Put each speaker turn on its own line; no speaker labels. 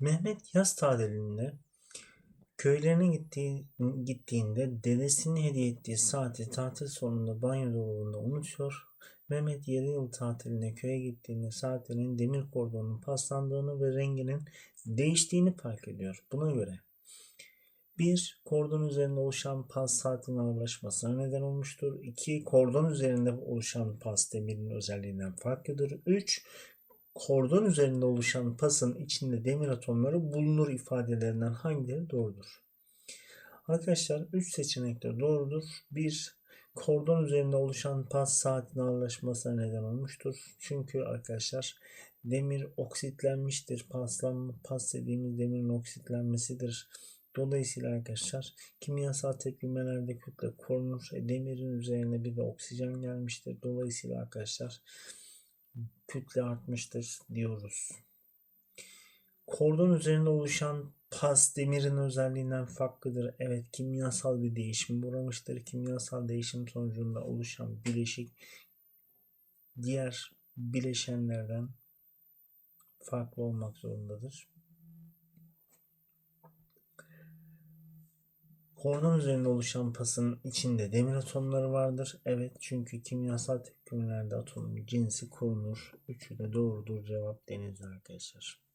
Mehmet yaz tatilinde köylerine gittiği, gittiğinde dedesinin hediye ettiği saati tatil sonunda banyo dolabında unutuyor. Mehmet yarı yıl tatiline köye gittiğinde saatinin demir kordonun paslandığını ve renginin değiştiğini fark ediyor. Buna göre 1. Kordon üzerinde oluşan pas saatin ağırlaşmasına neden olmuştur. 2. Kordon üzerinde oluşan pas demirin özelliğinden farklıdır. 3. Kordon üzerinde oluşan pasın içinde demir atomları bulunur ifadelerinden hangileri doğrudur? Arkadaşlar 3 seçenek de doğrudur. 1. Kordon üzerinde oluşan pas saatin ağırlaşmasına neden olmuştur. Çünkü arkadaşlar demir oksitlenmiştir. Paslanma, pas dediğimiz demirin oksitlenmesidir. Dolayısıyla arkadaşlar kimyasal tepkimelerde kütle korunur. E, demirin üzerine bir de oksijen gelmiştir. Dolayısıyla arkadaşlar kütle artmıştır diyoruz. Kordon üzerinde oluşan pas demirin özelliğinden farklıdır. Evet kimyasal bir değişim uğramıştır. Kimyasal değişim sonucunda oluşan bileşik diğer bileşenlerden farklı olmak zorundadır. Kordon üzerinde oluşan pasın içinde demir atomları vardır. Evet çünkü kimyasal tepkimelerde atomun cinsi korunur. Üçü de doğrudur. Cevap denizli arkadaşlar.